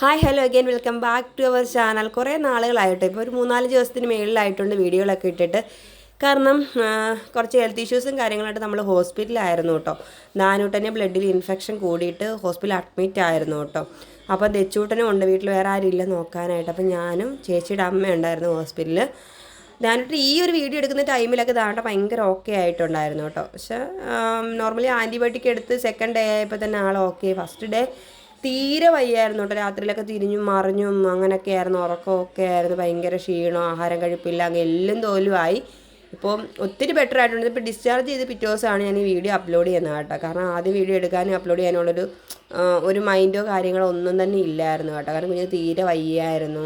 Hi hello again welcome back to our channel കുറേ നാളുകളായിട്ട് ഇപ്പോൾ ഒരു മൂന്നാൽ ദിവസത്തിന് മേളിലായിട്ടുണ്ട് വീഡിയോകളൊക്കെ ഇട്ടിട്ട്. കാരണം കുറച്ച് ഹെൽത്ത് ഇഷ്യൂസും കാര്യങ്ങളായിട്ട് നമ്മൾ ഹോസ്പിറ്റലായിരുന്നു കേട്ടോ. നാനൂട്ടനെ ബ്ലഡിൽ ഇൻഫെക്ഷൻ കൂടിയിട്ട് ഹോസ്പിറ്റലിൽ അഡ്മിറ്റ് ആയിരുന്നു കേട്ടോ. അപ്പോൾ ദച്ചൂട്ടനും ഉണ്ട് വീട്ടിൽ വേറെ ആരും ഇല്ല നോക്കാനായിട്ട്. അപ്പോൾ ഞാനും ചേച്ചിയുടെ അമ്മ ഉണ്ടായിരുന്നു ഹോസ്പിറ്റലിൽ ഞാനിട്ട് ഈ ഒരു വീഡിയോ എടുക്കുന്ന ടൈമിലൊക്കെ ദാണ്ട ഭയങ്കര ഓക്കെ ആയിട്ടുണ്ടായിരുന്നു കേട്ടോ. പക്ഷേ നോർമലി ആന്റിബയോട്ടിക് എടുത്ത് സെക്കൻഡ് ഡേ ആയപ്പോൾ തന്നെ ആൾ ഓക്കെ ഫസ്റ്റ് ഡേ തീരെ വയ്യായിരുന്നു കേട്ടോ. രാത്രിയിലൊക്കെ തിരിഞ്ഞും മറിഞ്ഞും അങ്ങനെയൊക്കെ ആയിരുന്നു. ഉറക്കമൊക്കെ ആയിരുന്നു. ഭയങ്കര ക്ഷീണം ആഹാരം കഴിപ്പില്ല അങ്ങ് എല്ലാം തോലുമായി ഇപ്പോൾ ഒത്തിരി ബെറ്റർ ആയിട്ടുണ്ട്. ഇപ്പോൾ ഡിസ്ചാർജ് ചെയ്ത് പിറ്റേ ദിവസമാണ് ഞാൻ ഈ വീഡിയോ അപ്ലോഡ് ചെയ്യുന്നത് കേട്ടോ. കാരണം ആദ്യം വീഡിയോ എടുക്കാനും അപ്ലോഡ് ചെയ്യാനുള്ളൊരു ഒരു മൈൻഡോ കാര്യങ്ങളോ ഒന്നും തന്നെ ഇല്ലായിരുന്നു കേട്ടോ. കാരണം കുഞ്ഞിന് തീരെ വയ്യായിരുന്നു.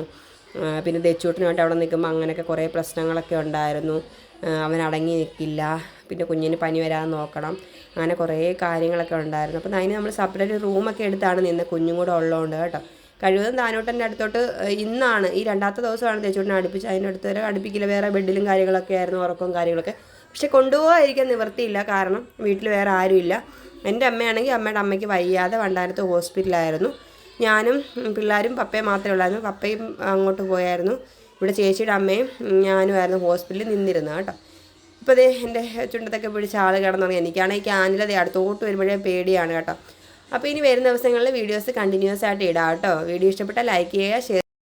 പിന്നെ വേണ്ടി അവിടെ നിൽക്കുമ്പോൾ അങ്ങനെയൊക്കെ കുറേ പ്രശ്നങ്ങളൊക്കെ ഉണ്ടായിരുന്നു. അവൻ അടങ്ങി നിൽക്കില്ല. പിന്നെ കുഞ്ഞിന് പനി വരാതെ നോക്കണം. അങ്ങനെ കുറേ കാര്യങ്ങളൊക്കെ ഉണ്ടായിരുന്നു. അപ്പം അതിന് നമ്മൾ സെപ്പറേറ്റ് റൂമൊക്കെ എടുത്താണ് നിന്ന് കുഞ്ഞും കൂടെ ഉള്ളതുകൊണ്ട് കേട്ടോ. കഴിവതും താനോട്ടന്റെ അടുത്തോട്ട് ഇന്നാണ്. ഈ രണ്ടാമത്തെ ദിവസമാണ് തേച്ചോട്ടിനെ അടുപ്പിച്ച് അതിന്റെ അടുത്ത് വരെ അടുപ്പിക്കില്ല. വേറെ ബെഡിലും കാര്യങ്ങളൊക്കെ ആയിരുന്നു ഉറക്കവും കാര്യങ്ങളൊക്കെ. പക്ഷെ കൊണ്ടുപോകാതിരിക്കാൻ നിവൃത്തിയില്ല. കാരണം വീട്ടിൽ വേറെ ആരുമില്ല. എന്റെ അമ്മയാണെങ്കിൽ അമ്മയുടെ അമ്മയ്ക്ക് വയ്യാതെ വണ്ടാനത്ത് ഹോസ്പിറ്റലായിരുന്നു. ഞാനും പിള്ളേരും പപ്പയും മാത്രമേ ഉള്ളായിരുന്നു. പപ്പയും അങ്ങോട്ട് പോയായിരുന്നു. ഇവിടെ ചേച്ചിയുടെ അമ്മയും ഞാനും ഞാനുമായിരുന്നു ഹോസ്പിറ്റലിൽ നിന്നിരുന്നത് കേട്ടോ. ഇപ്പോൾ അതേ എന്റെ ചുണ്ടത്തൊക്കെ പിടിച്ച ആൾ കിടന്നുറങ്ങി. എനിക്കാണെങ്കിൽ ക്യാനിലത് അടുത്തോട്ട് വരുമ്പോഴേ പേടിയാണ് കേട്ടോ. അപ്പോൾ ഇനി വരുന്ന ദിവസങ്ങളിൽ വീഡിയോസ് കണ്ടിന്യൂസ് ആയിട്ട് ഇടാം കേട്ടോ. വീഡിയോ ഇഷ്ടപ്പെട്ടാൽ ലൈക്ക് ചെയ്യുക ഷെയർ